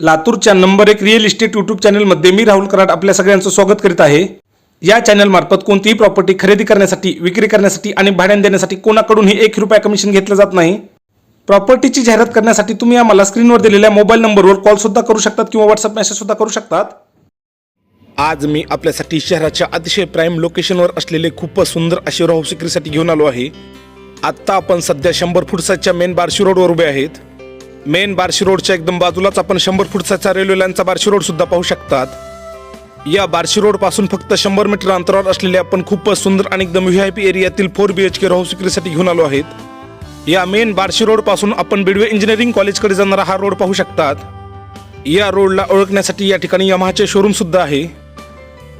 लातूरच्या नंबर एक real estate YouTube चॅनलमध्ये मी राहुल कराड आपल्या सगळ्यांचं स्वागत करीत आहे. या चॅनलमार्फत कोणतीही प्रॉपर्टी खरेदी करण्यासाठी विक्री करण्यासाठी आणि भाड्याने देण्यासाठी कोणाकडूनही एक रुपया कमिशन घेतलं जात नाही. प्रॉपर्टीची जाहिरात करण्यासाठी तुम्ही आम्हाला स्क्रीनवर दिलेल्या मोबाईल नंबरवर कॉलसुद्धा करू शकतात किंवा व्हॉट्सअप मेसेजसुद्धा करू शकतात. आज मी आपल्यासाठी शहराच्या अतिशय प्राईम लोकेशनवर असलेले खूपच सुंदर असे राहू विक्रीसाठी घेऊन आलो आहे. आत्ता आपण सध्या शंभर फुटसाच्या मेन बार्शी रोडवर उभे आहेत. मेन बार्शी रोडच्या एकदम बाजूलाच आपण शंभर फुटसाचा रेल्वे लाईनचा बार्शी रोड सुद्धा पाहू शकतात. या बार्शी रोडपासून फक्त शंभर मीटर अंतरावर असलेले आपण खूपच सुंदर आणि एकदम व्ही आय पी एरियातील फोर बी एच के राहू विक्रीसाठी घेऊन आलो आहेत. या मेन बार्शी रोडपासून आपण बिडवे इंजिनिअरिंग कॉलेजकडे जाणारा हा रोड पाहू शकतात. या रोडला ओळखण्यासाठी या ठिकाणी यमाहाचे शोरूम सुद्धा आहे.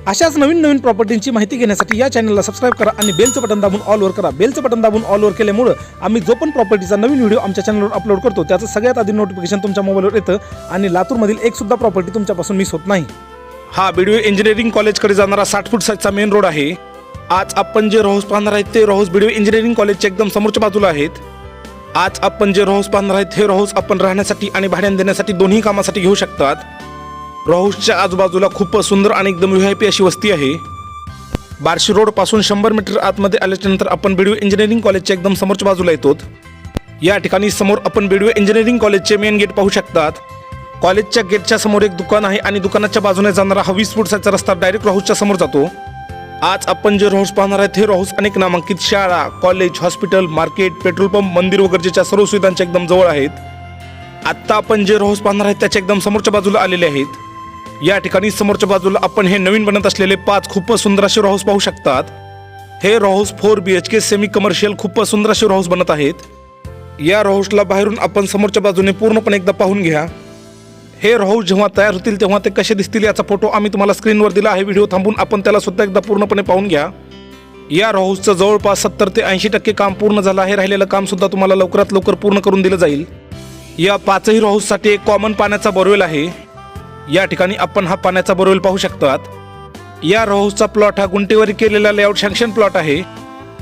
अशाच नवीन नवीन प्रॉपर्टींची माहिती घेण्यासाठी या चॅनलला सबस्क्राईब करा आणि बेलचं बटन दाबून ऑलवर करा. बेलचं बटन दाबून ऑलवर केल्यामुळं आम्ही जो पण प्रॉपर्टीचा नवीन व्हिडिओ आमच्या चॅनलवर अपलोड करतो त्याचं सगळ्यात आधी नोटिफिकेशन तुमच्या मोबाईलवर येतं आणि लातूरमधील एक सुद्धा प्रॉपर्टी तुमच्यापासून मिस होत नाही. हा बीडीओ इंजिनिअरिंग कॉलेजकडे जाणारा साठ फूट साईजचा मेन रोड आहे. आज आपण जे रोहस पाहणार आहेत ते रोहस बीडीओ इंजिनिअरिंग कॉलेजच्या एकदम समोरच्या बाजूला आहेत. आज आपण जे रोहस पाहणार आहेत हे रोहस आपण राहण्यासाठी आणि भाड्याने देण्यासाठी दोन्ही कामासाठी घेऊ शकतात. राहुसच्या आजूबाजूला खूपच सुंदर आणि एकदम व्ही आय पी अशी वस्ती आहे. बार्शी रोडपासून शंभर मीटर आतमध्ये आल्याच्यानंतर आपण बिडवे इंजिनिअरिंग कॉलेजच्या एकदम समोरच्या बाजूला येतो. या ठिकाणी समोर आपण बिडिओ इंजिनिअरिंग कॉलेजचे मेन गेट पाहू शकतात. कॉलेजच्या गेटच्या समोर एक दुकान आहे आणि दुकानाच्या बाजूने जाणारा हा वीस फुटसाचा रस्ता डायरेक्ट राहुसच्या समोर जातो. आज आपण जे रोहस पाहणार आहेत हे रोहस अनेक नामांकित शाळा college hospital market petrol pump मंदिर वगैरेच्या सर्व सुविधांच्या एकदम जवळ आहेत. आत्ता आपण जे रोहस पाहणार आहेत त्याच्या एकदम समोरच्या बाजूला आलेले आहेत. या ठिकाणी समोरच्या बाजूला आपण हे नवीन बनत असलेले पाच खूपच सुंदर असे रोहस पाहू शकतात. हे रोहस four B H K semi commercial खूपच सुंदर असे रोहस बनत आहेत. या रोहसला बाहेरून आपण समोरच्या बाजूने पूर्णपणे एकदा पाहून घ्या. हे रोहस जेव्हा तयार होतील तेव्हा ते कसे दिसतील याचा फोटो आम्ही तुम्हाला स्क्रीनवर दिला आहे. व्हिडिओ थांबून आपण त्याला सुद्धा एकदा पूर्णपणे पाहून घ्या. या रोहसचं जवळपास सत्तर ते ऐंशी टक्के काम पूर्ण झालं आहे. राहिलेलं काम सुद्धा तुम्हाला लवकरात लवकर पूर्ण करून दिलं जाईल. या पाचही रोहससाठी एक कॉमन पाण्याचा बोरवेल आहे. या ठिकाणी आपण हा पाण्याचा बोरवेल पाहू शकतात. या रोहसचा प्लॉट हा गुंटेवारी केलेला लेआउट सँक्शन प्लॉट आहे.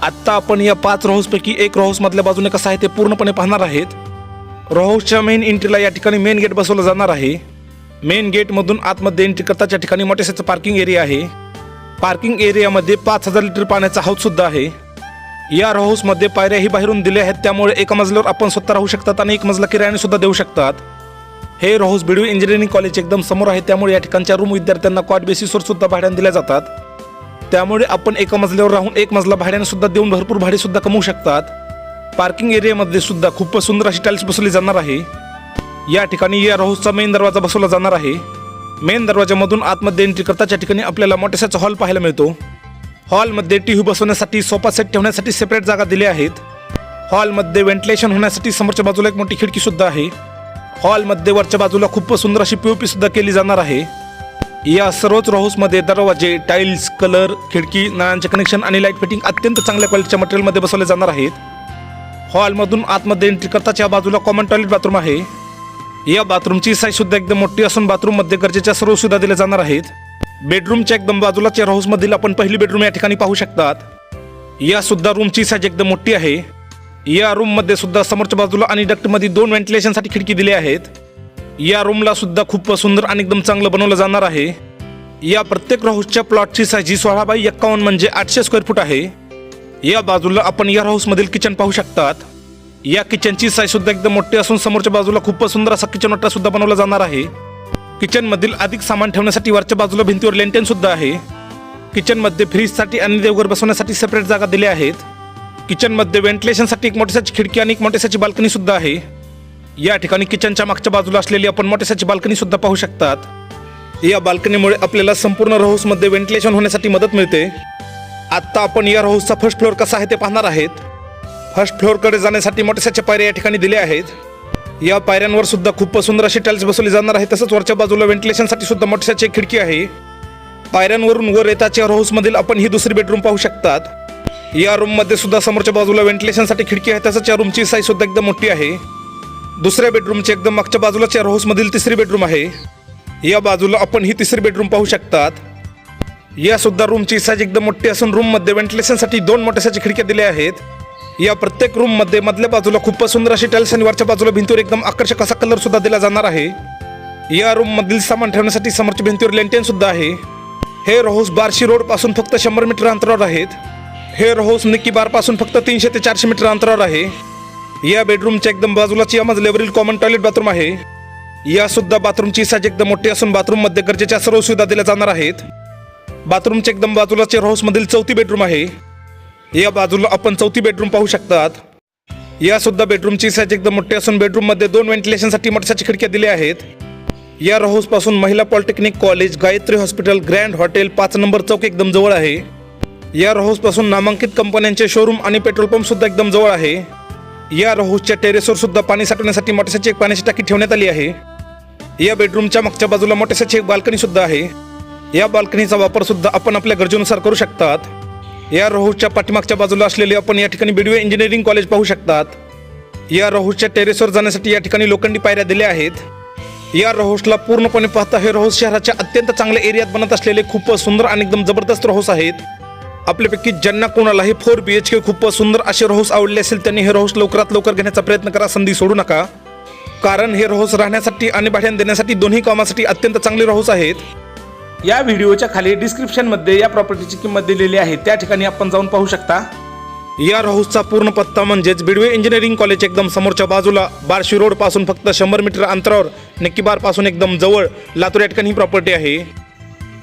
आत्ता आपण या पाच रोहसपैकी एक रोहस मधल्या बाजूने कसं आहे ते पूर्णपणे पाहणार आहेत. रोहसच्या मेन एंट्रीला या ठिकाणी मेन गेट बसवलं जाणार आहे. मेन गेटमधून आतमध्ये एंट्री करता त्या ठिकाणी मोठ्याशाचं पार्किंग एरिया आहे. पार्किंग एरियामध्ये पाच हजार लिटर पाण्याचा हाऊससुद्धा आहे. या रोहसमध्ये पायऱ्याही बाहेरून दिल्या आहेत त्यामुळे एका मजल्यावर आपण स्वतः राहू शकतात आणि एक मजला किरायाने सुद्धा देऊ शकतात. हे रोहस बिडू इंजिनिअरिंग कॉलेज एकदम समोर आहे. त्यामुळे या ठिकाणच्या रूम विद्यार्थ्यांना कॉट बेसिसवर सुद्धा भाड्याने दिल्या जातात. त्यामुळे आपण एका मजल्यावर राहून एक मजला भाड्याने सुद्धा देऊन भरपूर भाडे सुद्धा कमवू शकतात. पार्किंग एरियामध्ये सुद्धा खूपच सुंदर अशी टाईल्स बसवली जाणार आहे. या ठिकाणी या रोहसचा मेन दरवाजा बसवला जाणार आहे. मेन दरवाजामधून आतमध्ये एंट्री करताच्या ठिकाणी आपल्याला मोठ्यासाचा हॉल पाहायला मिळतो. हॉलमध्ये टी व्ही बसवण्यासाठी सोफा सेट ठेवण्यासाठी सेपरेट जागा दिल्या आहेत. हॉलमध्ये व्हेंटिलेशन होण्यासाठी समोरच्या बाजूला एक मोठी खिडकी सुद्धा आहे. हॉलमध्ये वरच्या बाजूला खूप सुंदर अशी पीओपी सुद्धा केली जाणार आहे. या सर्वच रोहसमध्ये दरवाजे टाईल्स कलर खिडकी नळांचे कनेक्शन आणि लाइट फिटिंग अत्यंत चांगल्या क्वालिटीच्या मटेरियलमध्ये बसवले जाणार आहेत. हॉलमधून आतमध्ये एंट्री करताच्या बाजूला कॉमन टॉयलेट बाथरूम आहे. या बाथरूमची साईज सुद्धा एकदम मोठी असून बाथरूममध्ये गरजेच्या सर्व सुविधा दिल्या जाणार आहेत. बेडरूमच्या एकदम बाजूलाच्या हाऊसमधील आपण पहिली बेडरूम या ठिकाणी पाहू शकतात. या सुद्धा रूमची साईज एकदम मोठी आहे. या रूममध्ये सुद्धा समोरच्या बाजूला आणि डक्टमध्ये दोन व्हेंटिलेशनसाठी खिडकी दिली आहेत. या रूमला सुद्धा खूप सुंदर आणि एकदम चांगलं बनवलं जाणार आहे. या प्रत्येक हाऊसच्या प्लॉटची साईज ही सोळा बाय एक्कावन्न म्हणजे आठशे स्क्वेअर फूट आहे. या बाजूला आपण या हाऊसमधील किचन पाहू शकतात. या किचनची साईज सुद्धा एकदम मोठी असून समोरच्या बाजूला खूप सुंदर असा किचन वाटा सुद्धा बनवला जाणार आहे. किचन मधील अधिक सामान ठेवण्यासाठी वरच्या बाजूला भिंतीवर लेंटेन सुद्धा आहे. किचनमध्ये फ्रीजसाठी आणि देवघर बसवण्यासाठी सेपरेट जागा दिल्या आहेत. किचनमध्ये व्हेंटिलेशनसाठी एक मोठ्याची खिडकी आणि एक मोठ्यासाची बाल्कनी सुद्धा आहे. या ठिकाणी किचनच्या मागच्या बाजूला असलेली आपण मोठ्याची बाल्कनी सुद्धा पाहू शकतात. या बाल्कनीमुळे आपल्याला संपूर्ण रोहसमध्ये व्हेंटिलेशन होण्यासाठी मदत मिळते. आत्ता आपण या रोहसचा फर्स्ट फ्लोअर कसा आहे ते पाहणार आहेत. फर्स्ट फ्लोअरकडे जाण्यासाठी मोठ्यासाच्या पायऱ्या या ठिकाणी दिल्या आहेत. या पायऱ्यांवर सुद्धा खूप सुंदर अशी टाईल्स बसवली जाणार आहे. तसंच वरच्या बाजूला व्हेंटिलेशनसाठी सुद्धा मोठ्याची एक खिडकी आहे. पायऱ्यांवरून वर येताच्या हाऊसमधील आपण ही दुसरी बेडरूम पाहू शकतात. या रूममध्ये सुद्धा समोरच्या बाजूला व्हेंटिलेशनसाठी खिडकी आहे. तसंच या रूमची साईज सुद्धा एकदम मोठी आहे. दुसऱ्या बेडरूमची एकदम मागच्या बाजूलाच्या हाऊसमधील तिसरी बेडरूम आहे. या बाजूला आपण ही तिसरी बेडरूम पाहू शकतात. या सुद्धा रूमची साईज एकदम मोठी असून रूममध्ये व्हेंटिलेशनसाठी दोन मोठ्याच्या खिडक्या दिल्या आहेत. या प्रत्येक रूममध्ये मधल्या बाजूला खूपच सुंदर अशी टाईल्स आणि वरच्या बाजूला भिंतीवर एकदम आकर्षक असा कलर सुद्धा दिला जाणार आहे. या रूम मधील सामान ठेवण्यासाठी समोरच्या भिंतीवर लेंटेन सुद्धा आहे. हे रोहस बार्शी रोडपासून फक्त शंभर मीटर अंतरावर आहेत. हे हाऊस निक्की बारपासून फक्त तीनशे ते चारशे मीटर अंतरावर आहे. या बेडरूमच्या एकदम बाजूलाच या मजल्यावरील कॉमन टॉयलेट बाथरूम आहे. या सुद्धा बाथरूमची साईज एकदम मोठी असून बाथरूममध्ये गरजेच्या सर्व सुविधा दिल्या जाणार आहेत. बाथरूमच्या एकदम बाजूलाचे रोहोस मधील चौथी बेडरूम आहे. या बाजूला आपण चौथी बेडरूम पाहू शकतात. या सुद्धा बेडरूमची साईज एकदम मोठी असून बेडरूममध्ये दोन व्हेंटिलेशनसाठी मोठ्याच्या खिडक्या दिल्या आहेत. या रोहोस पासून महिला polytechnic college Gayatri hospital grand hotel पाच नंबर चौक एकदम जवळ आहे. या रहोसपासून नामांकित कंपन्यांचे शोरूम आणि पेट्रोल पंप सुद्धा एकदम जवळ आहे. या रहूसच्या टेरेसवर सुद्धा पाणी साठवण्यासाठी मोठ्याची एक पाण्याची टाकी ठेवण्यात आली आहे. या बेडरूमच्या मागच्या बाजूला मोठ्याची एक बाल्कनी सुद्धा आहे. या बाल्कनीचा वापर सुद्धा आपण आपल्या गरजेनुसार करू शकतात. या रोहूच्या पाठीमागच्या बाजूला असलेले आपण या ठिकाणी बिडवे इंजिनिअरिंग कॉलेज पाहू शकतात. या रोहूच्या टेरेसवर जाण्यासाठी या ठिकाणी लोखंडी पायऱ्या दिल्या आहेत. या रोहोसला पूर्णपणे पाहता हे रोहोस शहराच्या अत्यंत चांगल्या एरियात बनत असलेले खूपच सुंदर आणि एकदम जबरदस्त रोहोस आहेत. आपल्यापैकी ज्यांना कोणालाही फोर बी एच के खूपच सुंदर असे रोहोस आवडले असेल त्यांनी हे रोहोस लवकरात लवकर घेण्याचा प्रयत्न करा संधी सोडू नका. कारण हे रोहोस राहण्यासाठी आणि भाड्याने देण्यासाठी दोन्ही कामासाठी अत्यंत चांगले रोहोस आहेत. या व्हिडिओच्या खाली डिस्क्रिप्शनमध्ये या प्रॉपर्टीची किंमत दिलेली आहे. त्या ठिकाणी आपण जाऊन पाहू शकता. या रोहूसचा पूर्ण पत्ता म्हणजेच बिडवे इंजिनिअरिंग कॉलेज एकदम समोरच्या बाजूला बार्शी रोडपासून फक्त शंभर मीटर अंतरावर नक्की बारपासून एकदम जवळ लातूर या ठिकाणी ही प्रॉपर्टी आहे.